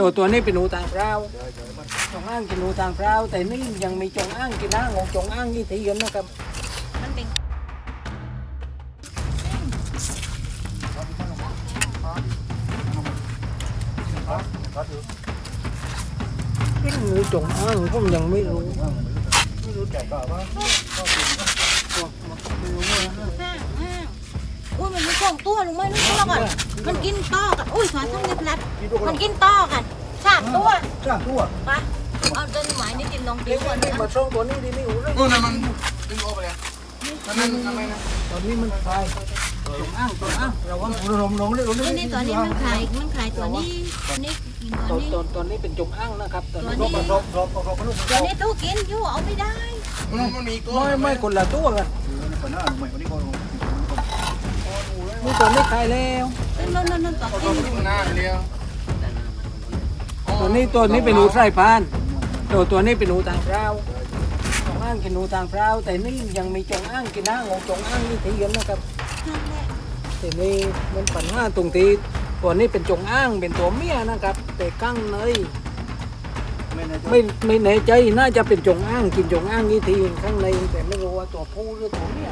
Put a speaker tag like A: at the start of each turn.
A: ตัวตัวนี้เป็นหนูต่างพราวจงอ้างกินหนูต่างพราวแต่นี่ยังมีจงอ้างกินอ้างของจงอ้างนี่ทีกันนะครับ
B: มันเป็น
A: เป็นหนูจงอ้างผมยังไม่รู้
C: ไม่รู้จักก็ว่า
B: ห้างห้าอุ้ยมันมีสองตัวลงไม่รู้ตัวกันมันกินต่อกันอุ้ยสอนทำในพลัดมันกินต่อกัน สามตัว
C: จ้างตัว
B: ไปเอาต้นไม้นี่กินลอง
A: เดี๋
B: ดิ้
A: ยวว
B: ก่อน
A: นี่
B: นะ
A: มาส่งตัวนี้ดีนี่อู้เลย
D: นู่นน่ะมันดึงออกไปเลยนั่นนั่นทำไมนะ
A: ตัวนี้มันคลายจงอ้างจงอ้างเราว่า
C: ลงลงเลยลง
B: ตัวนี้ตัวนี้มันขายมันขายตัวนี้ตัวนี้กิน
A: ตั
B: ตัววนี้
A: ตัวตัวนี้เป็นจงอ้างนะครับตัวนี้
B: ตัวนี้
C: รอบรอบรอบเขาลูก
B: ตัวนี้ตู้กินอยู่เอาไม่ได้
D: มันมันมีตัว
A: ไม่ไม่คนละตัวกัน
C: ปัญหาใหม่วันนี้ก็
A: นี่ตัวนี้คลายแล้ว
B: นั่นนั่นนั่นตัว
D: เขา
B: กิน
D: ต้องหน้าเดียว
A: ตัว นี้ตัวนี้เป็นหนูไส้พานตัวตัวนี้เป็นหนูต่างพราวจงอ้างกินหนูต่างพราวแต่นี่ยังมีจงอ้างกินอ้างของจงอ้างนี่ทีกันนะครับ
B: นั่นแหละ
A: ทีนี้มันปัญหาตรงที่ตัวนี้เป็นจงอ้างเป็นตัวเมียนะครับ แต่กั้งเนย
C: ไม่ใน
A: ไม่ไม่แน่ใจน่าจะเป็นจงอ้างกินจงอ้างนี่ทีข้างในแต่ไม่รู้ว่าตัวผู้หรือตัวเมีย